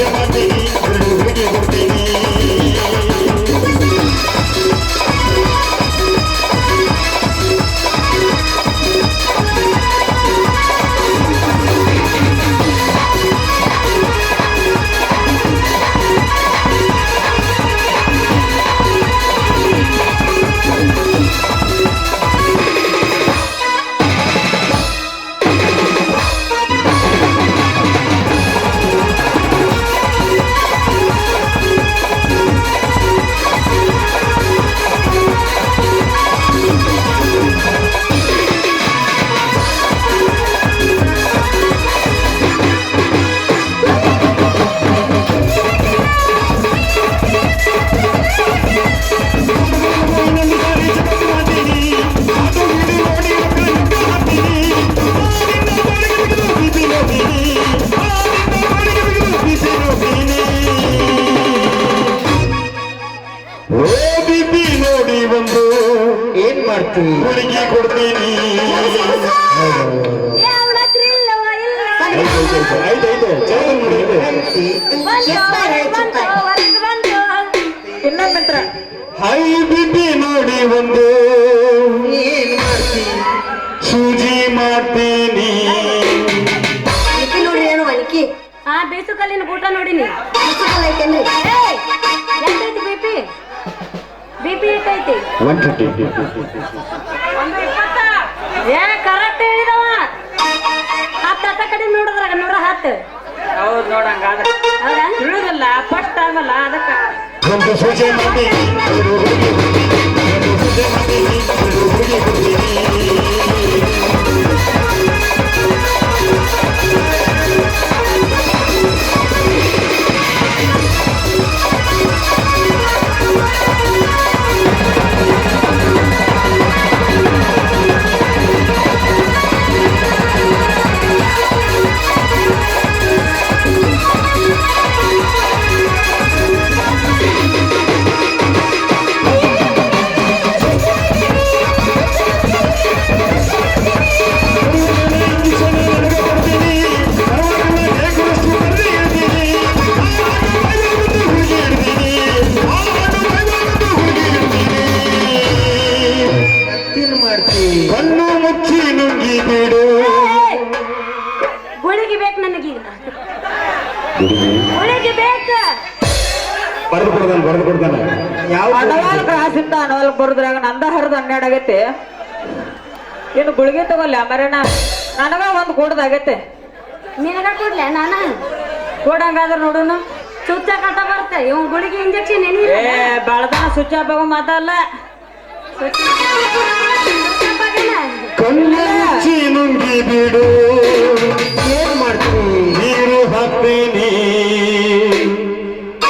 Give me ಇನ್ನೊಂದಂತ್ರ high BP ನೋಡಿ ಒಂದು ಏನ್ ಮಾಡ್ತಿ ಸೂಜಿ ಮಾಡ್ತೀನಿ ಇಕ್ಕಿ ನೋಡ್ರಿ ಏನು ಅನಿಕಿ ಆ ಬೇಸು ಕಲ್ಲಿನ ಊಟ ನೋಡಿನಿ ಪುಸ್ತಕ ಐತೇನ್ರಿ ಒನ್ ಥರ್ಟಿ ಏ ಕರೆಕ್ಟ್ ಹೇಳಿದವ. ಹತ್ತು ಹತ್ತ ಕಡಿಮೆ ನೋಡಿದ್ರಾಗ ನೂರ ಹತ್ತು. ಹೌದು ನೋಡಂಗಾದ್ರೆ ತಿಳಿದಿಲ್ಲ ಫಸ್ಟ್ ಟೈಮ್ ಅಲ್ಲ ಅದಕ್ಕ. ಒಂದು ಸೂಜಿ ಮಾಡ್ತೀನಿ ಮಾಡ್ತಿ ಕಣ್ಣು ಮುಚ್ಚಿ ನುಂಗಿ ಬಿಡು. ಗುಳಿಗೆ ಬೇಕು ನನಗೀಗ ಗುಳಿಗೆ ಬೇಕು. ಬರೆದು ಕೊಡ್ತಾನೆ ಬರೆದು ಕೊಡ್ತಾನೆ. ಯಾವ ಅನವಾಲ್ ಬರುದ್ರಾಗ ನಂದ ಹರಿದ ಹನ್ನೆರಡು ಆಗೈತೆ. ಇನ್ನು ಗುಳಿಗೆ ತಗೊಲ್ಲ ಮರೇನ ನನಗ ಒಂದು ಕೊಡ್ದಾಗೈತೆ ನಿನಗ ಕೊಡ್ಲೆ ನಾನು? ಕೊಡಂಗಾದ್ರ ನೋಡೋಣ ಚುಚ್ಚ ಕಟ್ಟ ಬರ್ತೆ. ಇವ್ ಗುಳಿಗೆ ಇಂಜೆಕ್ಷನ್ ಏನಿ ಏ ಬೆಳದನ ಸುಚ್ಚ ಆಗೋ ಮಾತಲ್ಲ ಕಣ್ಣು ಮುಚ್ಚಿ ನುಂಗಿ ಬಿಡು. ಏನ್ ಮಾಡ್ತಿ ನೀರು ಹಾಕ್ತೀನಿ.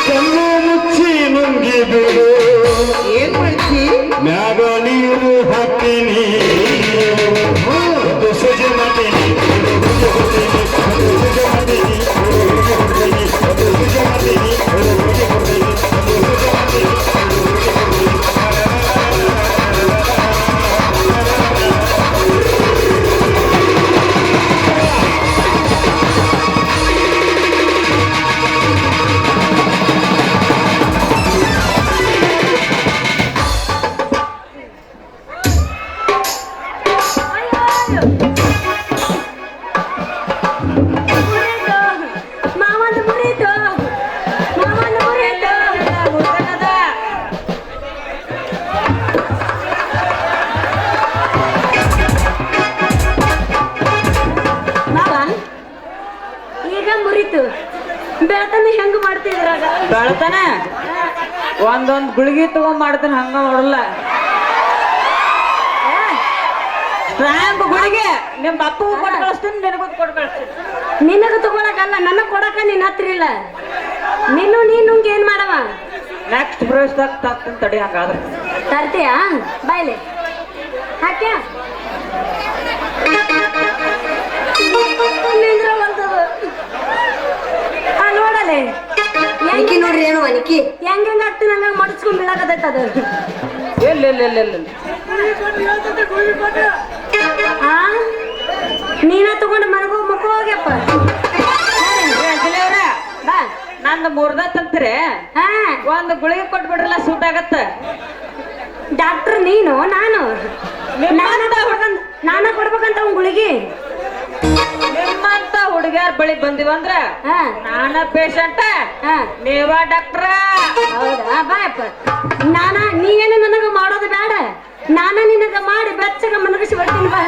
ಕಣ್ಣು ಮುಚ್ಚಿ ನುಂಗಿ ಬಿಡು. ಏನ್ ಮಾಡ್ತಿ? ಮ್ಯಾಗ ನೀರು ಹಾಕ್ತೀನಿ. ಮುರಿತು ಬೆಳತನ ಹೆಂಗ್ ಮಾಡ್ತಿದ್ರಾಗ ಬೆಳತನ ಒಂದೊಂದ್ ಗುಳಿಗೆ ತಗೊಂಡ್ ಮಾಡ್ತಾನೆ ಹಂಗ ನೋಡಲ್ಲ ಸ್ಟ್ರಾಂಪ್ ಗುಳಿಗೆ ನಿಮ್ ಅಪ್ಪ ಕೊಟ್ಟು ಕಳಿಸ್ತೀನಿ ನಿನಗೂ ಕೊಟ್ಟು ಕಳಿಸ್ತೀನಿ. ನಿನಗ ತಗೊಳಕಲ್ಲ ನನಗ್ ಕೊಡಕ ನಿನ್ನ ಹತ್ರ ಇಲ್ಲ. ನೀನು ನೀನು ಏನ್ ಮಾಡವ? ನೆಕ್ಸ್ಟ್ ಪ್ರವೇಶದಾಗ ತಗ್ತೀನಿ ತಡಿ ಹಂಗಾದ್ರೆ. ತರ್ತೀಯಾ? ಬಾಯ್ಲೆ. ಹಾಕ್ಯ? ಅನಿಕಿ ನೋಡ್ರಿ ಏನು ಅನಿಕಿ ಹೆಂಗ್ ಹೆಂಗ್ ಆಗ್ತೀನಿ ಹಂಗ ಮಡಚ್ಕೊಂಡ್ ಬೀಳಕತೈತ ಅದು. ಇಲ್ಲ ಇಲ್ಲ ಇಲ್ಲ ಇಲ್ಲ ಆ? ನೀನ ತಗೊಂಡು ಮನಗೋ ಮುಖ ಹೋಗ್ಯಪ್ಪ. ಬಾ. ನಂದು ಮುರ್ದ ತಂತ್ರಿ ಹಾ. ಒಂದು ಗುಳಿಗೆ ಕೊಟ್ಬಿಡ್ರಲ್ಲ ಸೂಟ್ ಆಗತ್ತ. ಡಾಕ್ಟರ್ ನೀನು ನಾನು. ನಾನು ನಾನ ಕೊಡ್ಬೇಕಂತ ಅವ್ನ್ ಗುಳಿಗಿ. ಹುಡುಗಿಯರ್ ಬಳಿ ಬಂದಿವಂದ್ರ ನಾನ ಪೇಷಂಟ್ ನೀವ ಡಾಕ್ಟ್ರ ಹೌದಾ? ಬಾಯಪ್ಪ ನಾನ ಏನು ನನಗ ಮಾಡೋದು ಬೇಡ. ನಾನ ನಿನಗ ಮಾಡಿ ಬೆಚ್ಚಗ ಮನಗಿಸಿ ಬರ್ತೀನಿ ಬಾ.